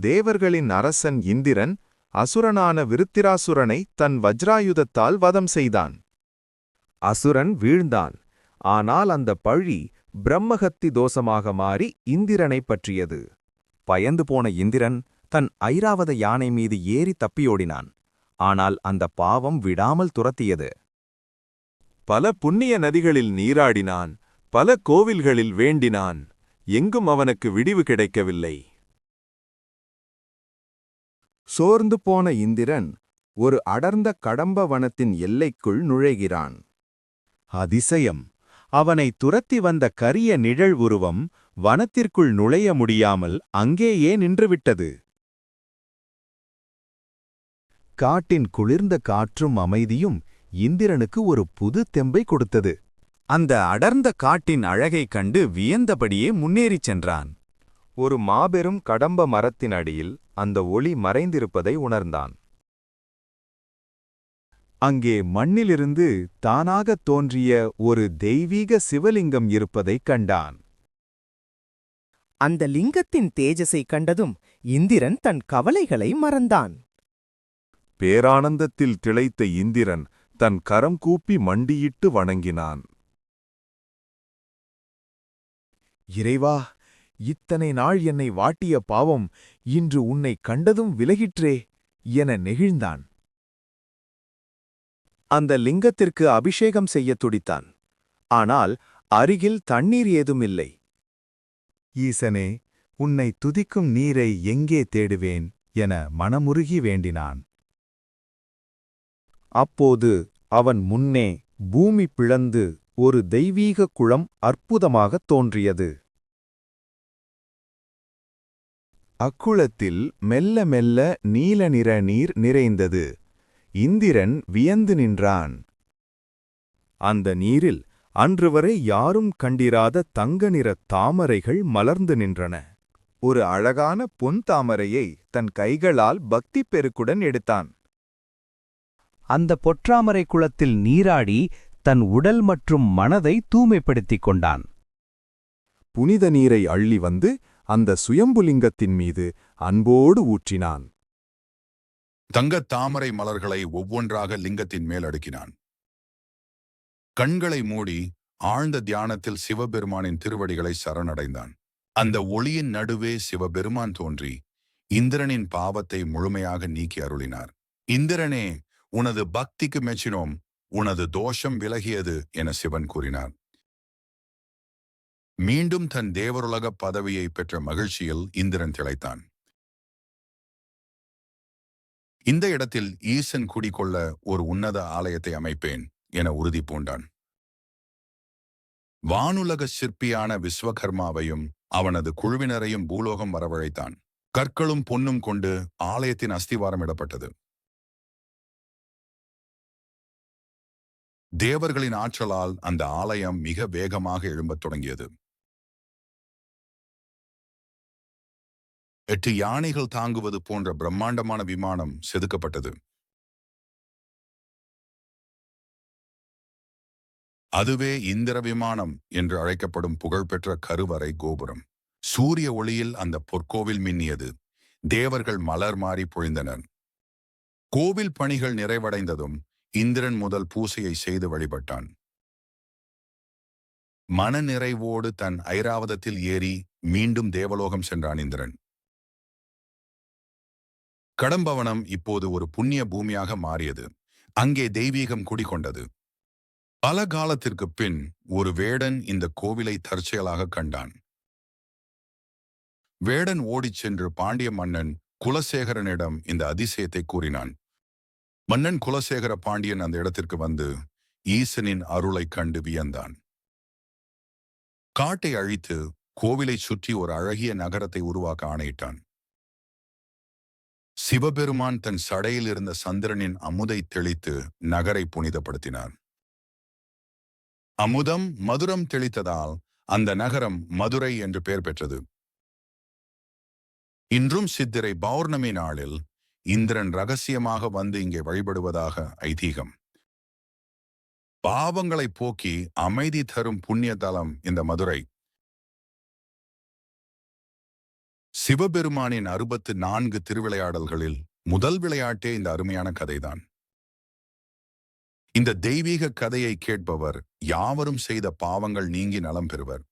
தேவர்களின் அரசன் இந்திரன் அசுரனான விருத்திராசுரனை தன் வஜ்ராயுதத்தால் வதம் செய்தான். அசுரன் வீழ்ந்தான். ஆனால் அந்த பழி பிரம்மஹத்தி தோஷமாக மாறி இந்திரனைப் பற்றியது. பயந்து போன இந்திரன் தன் ஐராவத யானை மீது ஏறி தப்பியோடினான் ஆனால் அந்த பாவம் விடாமல் துரத்தியது. பல புண்ணிய நதிகளில் நீராடினான். பல கோவில்களில் வேண்டினான். எங்கும் அவனுக்கு விடிவு கிடைக்கவில்லை. சோர்ந்து போன இந்திரன் ஒரு அடர்ந்த கடம்ப வனத்தின் எல்லைக்குள் நுழைகிறான். அதிசயம். அவனை துரத்தி வந்த கரிய நிழல் உருவம் வனத்திற்குள் நுழைய முடியாமல் அங்கேயே நின்றுவிட்டது. காட்டின் குளிர்ந்த காற்றும் அமைதியும் இந்திரனுக்கு ஒரு புது தெம்பை கொடுத்தது. அந்த அடர்ந்த காட்டின் அழகைக் கண்டு வியந்தபடியே முன்னேறிச் சென்றான். ஒரு மாபெரும் கடம்ப மரத்தின் அடியில் அந்த ஒளி மறைந்திருப்பதை உணர்ந்தான். அங்கே மண்ணிலிருந்து தானாகத் தோன்றிய ஒரு தெய்வீக சிவலிங்கம் இருப்பதைக் கண்டான். அந்த லிங்கத்தின் தேஜஸை கண்டதும் இந்திரன் தன் கவலைகளை மறந்தான். பேரானந்தத்தில் திளைத்த இந்திரன் தன் கரம் கூப்பி மண்டியிட்டு வணங்கினான். இறைவா இத்தனை நாள் என்னை வாட்டிய பாவம் இன்று உன்னை கண்டதும் விலகிற்றே என நெகிழ்ந்தான். அந்த லிங்கத்திற்கு அபிஷேகம் செய்யத் துடித்தான். ஆனால் அருகில் தண்ணீர் ஏதும் இல்லை ஈசனே உன்னை துதிக்கும் நீரை எங்கே தேடுவேன் என மனமுருகி வேண்டினான். அப்போது அவன் முன்னே பூமி பிளந்து ஒரு தெய்வீக குளம் அற்புதமாகத் தோன்றியது. அக்குளத்தில் மெல்ல மெல்ல நீல நிற நீர் நிறைந்தது. இந்திரன் வியந்து நின்றான். அந்த நீரில் அன்று வரை யாரும் கண்டிராத தங்க நிற தாமரைகள் மலர்ந்து நின்றன. ஒரு அழகான பொன் தாமரையை தன் கைகளால் பக்திப் பெருக்குடன் எடுத்தான். அந்த பொற்றாமரை குளத்தில் நீராடி தன் உடல் மற்றும் மனதை தூய்மைப்படுத்திக் கொண்டான். புனித நீரை அள்ளி வந்து அந்த சுயம்புலிங்கத்தின் மீது அன்போடு ஊற்றினான். தங்கத் தாமரை மலர்களை ஒவ்வொன்றாக லிங்கத்தின் மேல் அடுக்கினான். கண்களை மூடி ஆழ்ந்த தியானத்தில் சிவபெருமானின் திருவடிகளை சரணடைந்தான். அந்த ஒளியின் நடுவே சிவபெருமான் தோன்றி இந்திரனின் பாவத்தை முழுமையாக நீக்கி அருளினார். இந்திரனே உனது பக்திக்கு மெச்சினோம் உனது தோஷம் விலகியது என சிவன் கூறினார். மீண்டும் தன் தேவருலக பதவியை பெற்ற மகிழ்ச்சியில் இந்திரன் திளைத்தான். இந்த இடத்தில் ஈசன் குடிக்கொள்ள ஒரு உன்னத ஆலயத்தை அமைப்பேன் என உறுதி பூண்டான். வானுலக சிற்பியான விஸ்வகர்மாவையும் அவனது குழுவினரையும் பூலோகம் வரவழைத்தான். கற்களும் பொன்னும் கொண்டு ஆலயத்தின் அஸ்திவாரம் இடப்பட்டது. தேவர்களின் ஆற்றலால் அந்த ஆலயம் மிக வேகமாக எழும்பத் தொடங்கியது. எட்டு யானைகள் தாங்குவது போன்ற பிரம்மாண்டமான விமானம் செதுக்கப்பட்டது. அதுவே இந்திர விமானம் என்று அழைக்கப்படும் புகழ்பெற்ற கருவறை கோபுரம். சூரிய ஒளியில் அந்த பொற்கோவில் மின்னியது. தேவர்கள் மலர் மாறி பொழிந்தனர். கோவில் பணிகள் நிறைவடைந்ததும் இந்திரன் முதல் பூசையை செய்து வழிபட்டான். மன நிறைவோடு தன் ஐராவதத்தில் ஏறி மீண்டும் தேவலோகம் சென்றான் இந்திரன். கடம்பவனம் இப்போது ஒரு புண்ணிய பூமியாக மாறியது. அங்கே தெய்வீகம் குடிகொண்டது. பல காலத்திற்குப் பின் ஒரு வேடன் இந்த கோவிலை தற்செயலாக கண்டான். வேடன் ஓடிச் சென்று பாண்டிய மன்னன் குலசேகரனிடம் இந்த அதிசயத்தை கூறினான். மன்னன் குலசேகர பாண்டியன் அந்த இடத்திற்கு வந்து ஈசனின் அருளைக் கண்டு வியந்தான். காட்டை அழித்து கோவிலைச் சுற்றி ஒரு அழகிய நகரத்தை உருவாக்க ஆணையிட்டான். சிவபெருமான் தன் சடையில் இருந்த சந்திரனின் அமுதை தெளித்து நகரை புனிதப்படுத்தினார். அமுதம் மதுரம் தெளித்ததால் அந்த நகரம் மதுரை என்று பெயர் பெற்றது. இன்றும் சித்திரை பௌர்ணமி நாளில் இந்திரன் ரகசியமாக வந்து இங்கே வழிபடுவதாக ஐதீகம். பாவங்களை போக்கி அமைதி தரும் புண்ணிய தலம் இந்த மதுரை. சிவபெருமானின் அறுபத்து நான்கு திருவிளையாடல்களில் முதல் விளையாட்டே இந்த அருமையான கதைதான். இந்த தெய்வீக கதையை கேட்பவர் யாவரும் செய்த பாவங்கள் நீங்கி நலம் பெறுவர்.